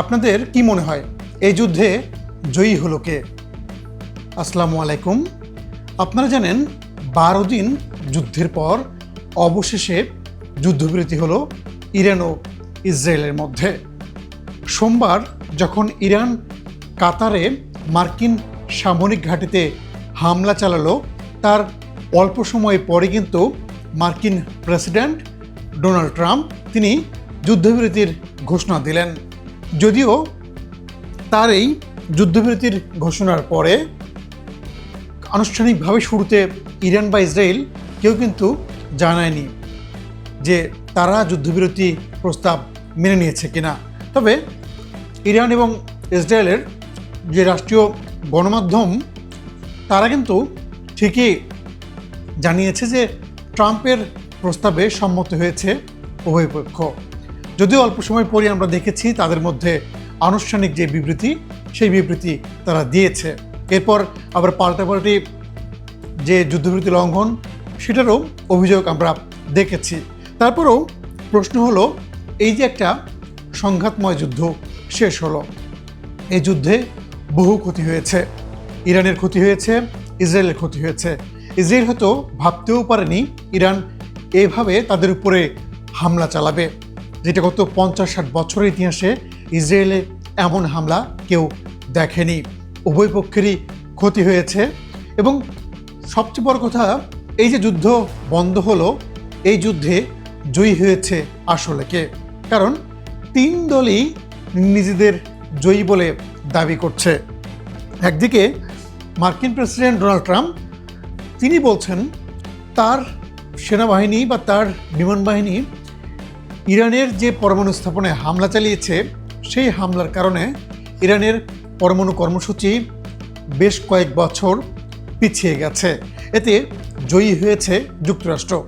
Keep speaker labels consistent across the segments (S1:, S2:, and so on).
S1: আপনাদের কি মনে হয়? এই যুদ্ধে জয়ী হলো কে? আসসালামু আলাইকুম। আপনারা জানেন, বারো দিন যুদ্ধের পর অবশেষে যুদ্ধবিরতি হলো ইরান ও ইসরায়েলের মধ্যে। সোমবার যখন ইরান কাতারে মার্কিন সামরিক ঘাঁটিতে হামলা চালালো, তার অল্প সময় পরে কিন্তু মার্কিন প্রেসিডেন্ট ডোনাল্ড ট্রাম্প তিনি যুদ্ধবিরতির ঘোষণা দিলেন। যদিও তার এই যুদ্ধবিরতির ঘোষণার পরে আনুষ্ঠানিকভাবে শুরুতে ইরান বা ইসরায়েল কেউ কিন্তু জানায়নি যে তারা যুদ্ধবিরতি প্রস্তাব মেনে নিয়েছে কিনা। তবে ইরান এবং ইসরায়েলের যে রাষ্ট্রীয় গণমাধ্যম, তারা কিন্তু ঠিকই জানিয়েছে যে ট্রাম্পের প্রস্তাবে সম্মত হয়েছে উভয় পক্ষ। যদিও অল্প সময় পরে আমরা দেখেছি তাদের মধ্যে আনুষ্ঠানিক যে বিবৃতি, সেই বিবৃতি তারা দিয়েছে। এরপর আবার পাল্টাপাল্টি যে যুদ্ধবিরতি লঙ্ঘন, সেটারও অভিযোগ আমরা দেখেছি। তারপরেও প্রশ্ন হলো, এই যে একটা সংঘাতময় যুদ্ধ শেষ হলো। এই যুদ্ধে বহু ক্ষতি হয়েছে। ইরানের ক্ষতি হয়েছে, ইসরায়েলের ক্ষতি হয়েছে। ইসরায়েল হয়তো ভাবতেও পারেনি, ইরান এভাবে তাদের উপরে হামলা চালাবে। যেটা গত পঞ্চাশ ষাট বছরের ইতিহাসে ইসরায়েলে এমন হামলা কেউ দেখেনি। উভয় পক্ষেরই ক্ষতি হয়েছে এবং সবচেয়ে বড় কথা, এই যে যুদ্ধ বন্ধ হলো, এই যুদ্ধে জয়ী হয়েছে আসলে কে কারণ তিন দলই নিজেদের জয়ী বলে দাবি করছে। একদিকে মার্কিন প্রেসিডেন্ট ডোনাল্ড ট্রাম্প, তিনি বলছেন, তার সেনাবাহিনী বা তার বিমান বাহিনী ইরানের যে পরমাণু স্থাপনে হামলা চালিয়েছে, সেই হামলার কারণে ইরানের পরমাণু কর্মসূচি বেশ কয়েক বছর পিছিয়ে গেছে। এতে জয়ী হয়েছে যুক্তরাষ্ট্র।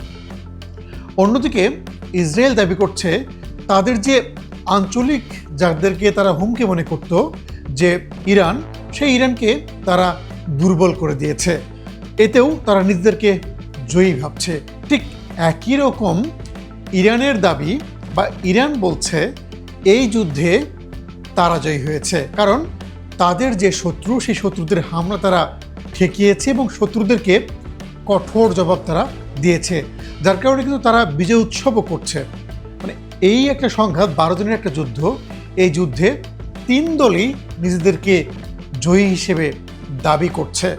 S1: অন্যদিকে, ইসরায়েল দাবি করছে, তাদের যে আঞ্চলিক যাদেরকে তারা হুমকি মনে করত, যে ইরান, সেই ইরানকে তারা দুর্বল করে দিয়েছে। এতেও তারা নিজেদেরকে জয়ী ভাবছে। ঠিক একই রকম ইরানের দাবি বা ইরান বলছে এই যুদ্ধে তারা জয়ী হয়েছে। কারণ তাদের যে শত্রু, সেই শত্রুদের হামলা তারা ঠেকিয়েছে এবং শত্রুদেরকে কঠোর জবাব তারা দিয়েছে। যার কারণে কিন্তু তারা বিজয় উৎসবও করছে। মানে এই একটা সংঘাত, বারো দিনের একটা যুদ্ধ, এই যুদ্ধে তিন দলই নিজেদেরকে জয়ী হিসেবে দাবি করছে।